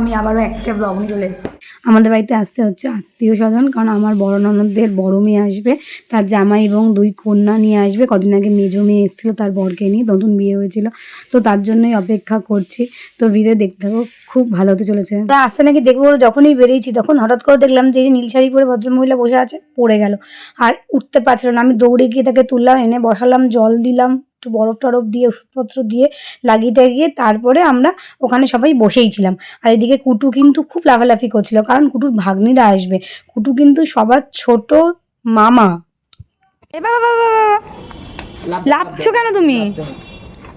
আমি আবারও একটা ব্লগ নিয়ে চলে এসেছি। আমাদের বাড়িতে আসতে হচ্ছে আত্মীয় স্বজন, কারণ আমার বড় ননদদের বড় মেয়ে আসবে, তার জামাই এবং দুই কন্যা নিয়ে আসবে। কদিন আগে মেজো মেয়ে এসেছিল, তার বরকে নিয়ে নতুন বিয়ে হয়েছিল। তো তার জন্যই অপেক্ষা করছি। তো ভিডিও দেখতে থাকো, খুব ভালো হতে চলেছে। আসতে নাকি দেখব যখনই বেরিয়েছি, তখন হঠাৎ করে দেখলাম যে নীল শাড়ি পরে ভদ্রমহিলা বসে আছে, পড়ে গেল। আর উঠতে পারছিল না। আমি দৌড়ে গিয়ে তাকে তুললাম, এনে বসালাম, জল দিলাম। একটু বরফ টরফ দিয়ে ওষুধপত্র দিয়ে লাগিয়ে টাগিয়ে তারপরে আমরা ওখানে সবাই বসেই ছিলাম। আর এদিকে কুটু কিন্তু খুব লাফালাফি করছিল কারণ কুটুর ভাগ্নিরা আসবে। কুটু কিন্তু সবার ছোট মামা। এ বাবা বাবা বাবা লাফছো কেন তুমি?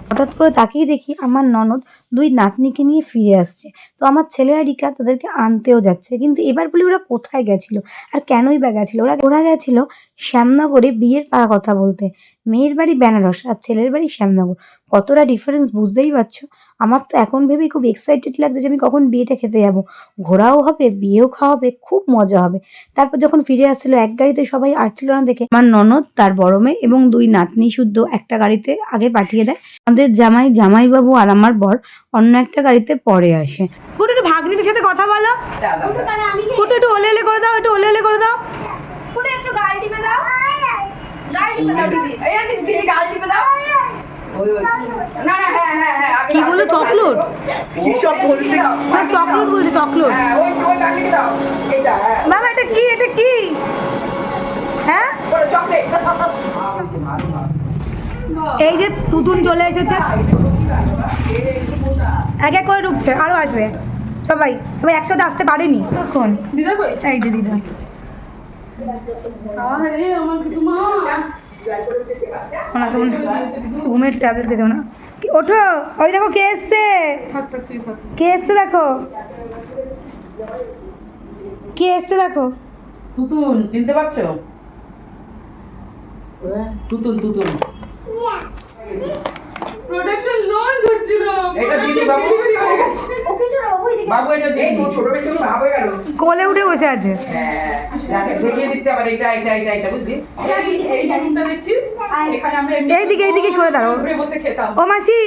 হঠাৎ করে তাকিয়ে দেখি আমার ননদ দুই নাতনিকে নিয়ে ফিরে আসছে। তো আমার ছেলে আর রিকা তাদেরকে আনতেও যাচ্ছে। কিন্তু এবার বলি ওরা কোথায় গেছিল আর কেনই বা গেছিল? ওরা ওরা গেছিল শ্যামনগরে বিয়ের পা কথা বলতে। মেয়ের বাড়ি বেনারস আর ছেলের বাড়ি শ্যামনগর। কতটা ডিফারেন্স বুঝতেই পারছ? আমার তো এখন ভেবেই খুব এক্সাইটেড লাগছে যে আমি কখন বিয়েটা খেতে যাব। ঘোরাও হবে, বিয়েও খাওয়া হবে, খুব মজা হবে। তারপর যখন ফিরে আসছিল, এক গাড়িতে সবাই আসছিল না দেখে। আমার ননদ, তার বড় মেয়ে এবং দুই নাতনি শুদ্ধ একটা গাড়িতে আগে পাঠিয়ে দেয়। আমাদের জামাই, জামাইবাবু আর আমার বর অন্য একটা গাড়িতে পরে আসে কুটু একটু ভাগ্নিদের সাথে কথা বলো কুটু একটু ওলে ওলে করে দাও একটু ওলে ওলে করে দাও কুটু একটু গাড়ি টিপে দাও গাড়ি টিপে দাও দিদি এই আন্টি, দিদি গাল টিপে দাও। ওই, ওই। না, না, হ্যাঁ, হ্যাঁ, হ্যাঁ, কি। চকলেট কি সব বলছে? না চকলেট বলছে চকলেট হ্যাঁ, ওই, ওই বাটিতে দাও। এইটা, হ্যাঁ। বাবা এটা কি এটা কি হ্যাঁ চকলেট। এই যে তুতুন চলে এসেছে এক এক করে ঢুকছে আরও আসবে। সবাই সবাই একসাথে আসতে পারেনি। এখন দিদা কই? এই যে দিদা। ঘুমের ট্যাবলেট খেয়েছো না কি- ওঠো ওই দেখো কে এসছে। কে এসছে দেখো? কে এসছে দেখো? তুতুন চিনতে পারছ? তুতুন তুতুন। Production launch হচ্ছিল। এটা বাবু। হয়ে গেছে। বাবু এটা এই, তোর ছোট মেয়ে ভাব হয়ে গেল। কোলে উঠে বসে আছে হ্যাঁ। দেখিয়ে দিচ্ছে আবার এটা এটা এটা এটা বুঝলি এই, এই দেখছিস? এখানে আমরা এইদিকে, এইদিকে সরে দাঁড়াও। ঘুরে বসে খেতাম। ও মাসি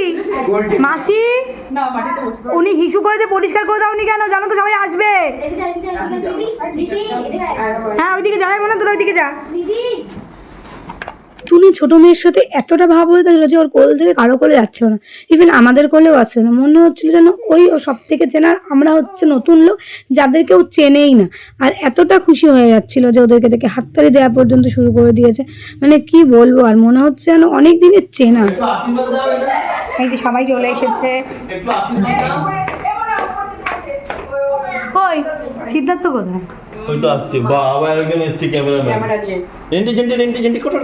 মাসি না, মাটিতে বসে উনি হিসু করে যে পরিষ্কার করে দাওনি কেন জানো তো সবাই আসবে হ্যাঁ ওইদিকে যাই মনে তোর ওইদিকে যা তুমি ছোট মেয়ের সাথে এতটা ভাব হয়ে গেছিল যে ওর কোল থেকে কারও কোলে যাচ্ছিল না। ইভেন আমাদের কোলেও আসছিল না। মনে হচ্ছিল যেন ওই ও সব থেকে চেনার আমরা হচ্ছে নতুন লোক যাদেরকে ও চেনেই না। আর এতটা খুশি হয়ে যাচ্ছিল যে ওদেরকে দেখে হাততালি দেওয়া পর্যন্ত শুরু করে দিয়েছে। মানে কি বলব? আর মনে হচ্ছে যেন অনেক দিনের চেনা। সবাই চলে এসেছে। কই? সিদ্ধার্থ কোথায়? ওই তো আসছে। বা আবার একজন এসছে ক্যামেরাম্যান। ক্যামেরা নিয়ে। জেন্টি জেন্টি কোটর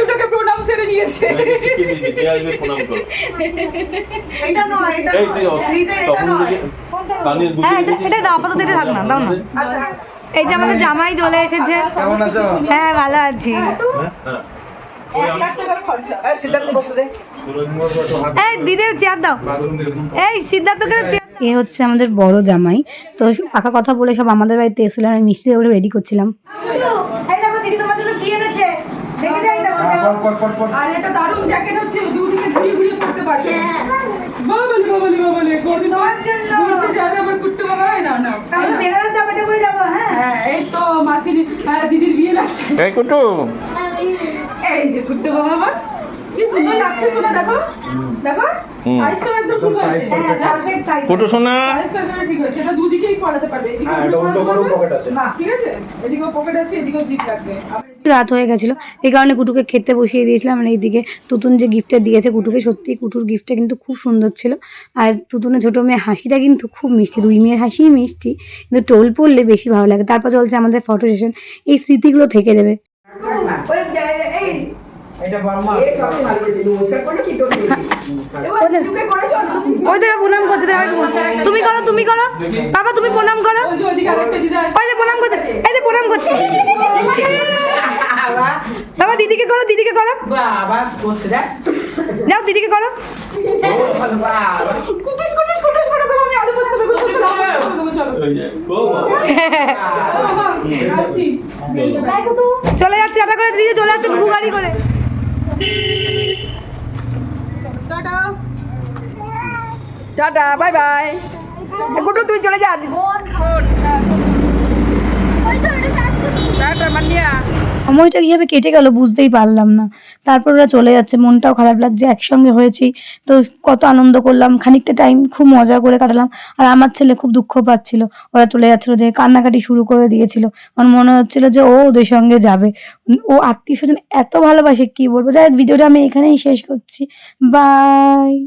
দুটোকে প্রণাম সেরে নিয়েছে। প্রণাম করো? এটা নয় এটা হ্যাঁ এটা এটা দাও আপাতত এটা থাক না দাও না। আচ্ছা। এই যে আমাদের জামাই চলে এসেছে। হ্যাঁ ভালো আছি। হ্যাঁ, হ্যাঁ। এই সিদ্ধার্থ বসে এই দিদির চেয়ার দাও। এই সিদ্ধার্থকে চেয়ার এ হচ্ছে আমাদের বড় জামাই। তো পাকা কথা বলে সব আমাদের বাড়িতে এসেছিলাম আমি মিষ্টি ওগুলো রেডি করছিলাম। এই দেখো দিদি তোমার জন্য কি এনেছে? দেখে যাই আর এটা দারুণ জ্যাকেট হচ্ছে দুদিকে ঘুরিয়ে ঘুরিয়ে পড়তে পারবে। বাবালে বাবালে বাবালে গরিব তোমার জন্য। ঘুরতে যাবে আমার কুট্টু বাবা। এই নাও নাও। তাহলে বেনারস জামাটা পরে যাব এই তো মাসির দিদির বিয়ে লাগছে। এই যে কুট্টু বাবা কি সুন্দর লাগছে শোনা দেখো। দেখো। আছে। হ্যাঁ পারফেক্ট সাইজ কুটু সোনা ঠিক আছে। এটা দুদিকেই পড়াতে পারবে। এদিকে হ্যাঁ, এটা উল্টো করেও pocket আছে। না ঠিক আছে? এদিকেও পকেট আছে এদিকেও জিপ লাগবে। রাত হয়ে গেছিল। এই কারণে কুটুকে খেতে বসিয়ে দিয়েছিলাম। আর এইদিকে তুতুন যে গিফটটা দিয়েছে কুটুকে সত্যি কুটুর গিফটটা কিন্তু খুব সুন্দর ছিল। আর তুতুনের ছোটো মেয়ের হাসিটা কিন্তু খুব মিষ্টি। দুই মেয়ের হাসিই মিষ্টি। কিন্তু টোল পড়লে বেশি ভালো লাগে। তারপর চলছে আমাদের ফটো সেশন এই স্মৃতিগুলো থেকে যাবে। এটা বাম্মা এই ভালো নমস্কার কি ওই দেখো প্রণাম করতে দেখো তুমি করো তুমি করো। বাবা তুমি প্রণাম করো। ওই যে প্রণাম করতে এই যে প্রণাম করছে। বাবা। বাবা দিদিকে করো দিদিকে করো। বাবা করছে দেখ। যাও দিদিকে করো। কুটুস কুটুস কুটুস করে দেবো আমি আলু পোস্ত দেবো কুটুস করে দেবো চলো। যাচ্ছে করে দিদি চলে যাচ্ছে ঘু গাড়ি করে। Tata. Tata bye bye. Guddu তুই চলে যা। টাটা মান্নিয়া সময়টা কীভাবে কেটে গেল বুঝতেই পারলাম না। তারপর ওরা চলে যাচ্ছে, মনটাও খারাপ লাগছে, একসঙ্গে হয়েছি। তো কত আনন্দ করলাম, খানিকটা টাইম খুব মজা করে কাটালাম। আর আমার ছেলে খুব দুঃখ পাচ্ছিল। ওরা চলে যাচ্ছিল, দেখে কান্নাকাটি শুরু করে দিয়েছিল। আমার মনে হচ্ছিল যে ও ওদের সঙ্গে যাবে। ও আত্মীয় স্বজন এত ভালোবাসে, কী বলব? যাই ভিডিওটা আমি এখানেই শেষ করছি। বাই